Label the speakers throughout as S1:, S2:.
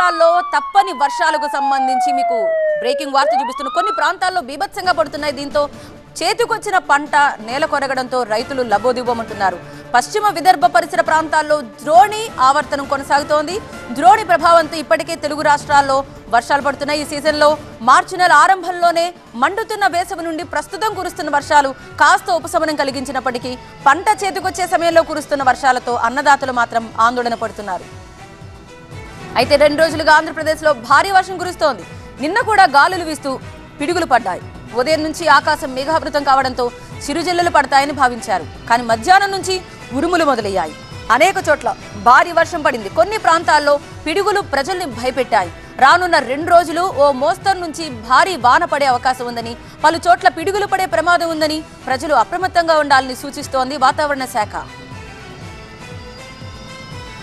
S1: రాష్ట్రాల్లో తప్పని వర్షాలకు సంబంధించి మీకు బ్రేకింగ్ వార్త చూపిస్తున్న కొన్ని ప్రాంతాల్లో బీభత్సంగా పడుతున్నాయి. దీంతో చేతికొచ్చిన పంట నేల కొరగడంతో రైతులు లబోదిబోమంటున్నారు పశ్చిమ విదర్భ పరిసర ప్రాంతాల్లో ద్రోణి ఆవర్తనం కొనసాగుతోంది. ద్రోణి ప్రభావంతో ఇప్పటికే తెలుగు రాష్ట్రాల్లో వర్షాలు పడుతున్నాయి. ఈ సీజన్లో మార్చి నెల ఆరంభంలోనే మండుతున్న వేసవి నుండి ప్రస్తుతం కురుస్తున్న వర్షాలు కాస్త ఉపశమనం కలిగించినప్పటికీ పంట చేతికొచ్చే సమయంలో కురుస్తున్న వర్షాలతో అన్నదాతలు మాత్రం ఆందోళన పడుతున్నారు. అయితే రెండు రోజులుగా ఆంధ్రప్రదేశ్లో భారీ వర్షం కురుస్తోంది. నిన్న కూడా గాలులు వీస్తూ పిడుగులు పడ్డాయి. ఉదయం నుంచి ఆకాశం మేఘావృతం కావడంతో చిరుజల్లులు పడతాయని భావించారు. కానీ మధ్యాహ్నం నుంచి ఉరుములు మొదలయ్యాయి. అనేక చోట్ల భారీ వర్షం పడింది. కొన్ని ప్రాంతాల్లో పిడుగులు ప్రజల్ని భయపెట్టాయి. రానున్న రెండు రోజులు ఓ మోస్తరు నుంచి భారీ వాన పడే అవకాశం ఉందని పలు చోట్ల పిడుగులు పడే ప్రమాదం ఉందని ప్రజలు అప్రమత్తంగా ఉండాలని సూచిస్తోంది వాతావరణ శాఖ.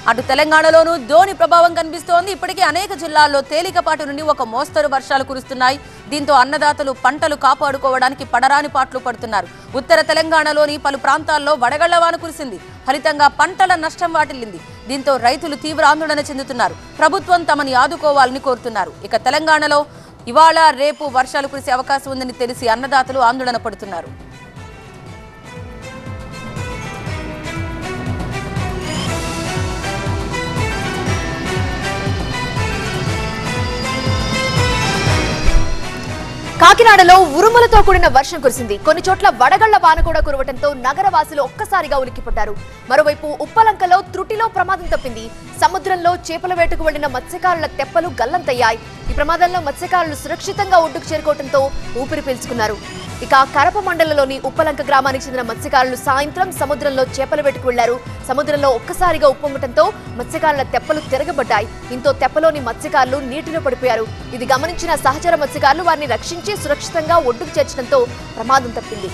S1: అటు తెలంగాణలోనూ ధోని ప్రభావం కనిపిస్తోంది. ఇప్పటికే అనేక జిల్లాల్లో తేలికపాటి నుండి ఒక మోస్తరు వర్షాలు కురుస్తున్నాయి. దీంతో అన్నదాతలు పంటలు కాపాడుకోవడానికి పడరాని పాట్లు పడుతున్నారు. ఉత్తర తెలంగాణలోని పలు ప్రాంతాల్లో వడగళ్ళ వాన కురిసింది. ఫలితంగా పంటల నష్టం వాటిల్లింది. దీంతో రైతులు తీవ్ర ఆందోళన చెందుతున్నారు. ప్రభుత్వం తమని ఆదుకోవాలని కోరుతున్నారు. ఇక తెలంగాణలో ఇవాళ రేపు వర్షాలు కురిసే అవకాశం ఉందని తెలిసి అన్నదాతలు ఆందోళన పడుతున్నారు.
S2: కాకినాడలో ఉరుములతో కూడిన వర్షం కురిసింది. కొన్ని చోట్ల వడగళ్ళ వాన కూడా కురవటంతో నగరవాసులు ఒక్కసారిగా ఉలిక్కిపడ్డారు. మరోవైపు ఉప్పలంకలో త్రుటిలో ప్రమాదం తప్పింది. సముద్రంలో చేపల వేటకు వెళ్ళిన మత్స్యకారుల తెప్పలు గల్లంతయ్యాయి. ఈ ప్రమాదంలో మత్స్యకారులు సురక్షితంగా ఒడ్డుకు చేరుకోవడంతో ఊపిరి పీల్చుకున్నారు. ఇక కరప మండలంలోని ఉప్పలంక గ్రామానికి చెందిన మత్స్యకారులు సాయంత్రం సముద్రంలో చేపలు పెట్టుకు వెళ్ళారు. సముద్రంలో ఒక్కసారిగా ఉప్పొంగటంతో మత్స్యకారుల తెప్పలు తిరగబడ్డాయి. దీంతో తెప్పలోని మత్స్యకారులు నీటిలో పడిపోయారు. ఇది గమనించిన సహచర మత్స్యకారులు వారిని రక్షించి సురక్షితంగా ఒడ్డుకు చేర్చడంతో ప్రమాదం తప్పింది.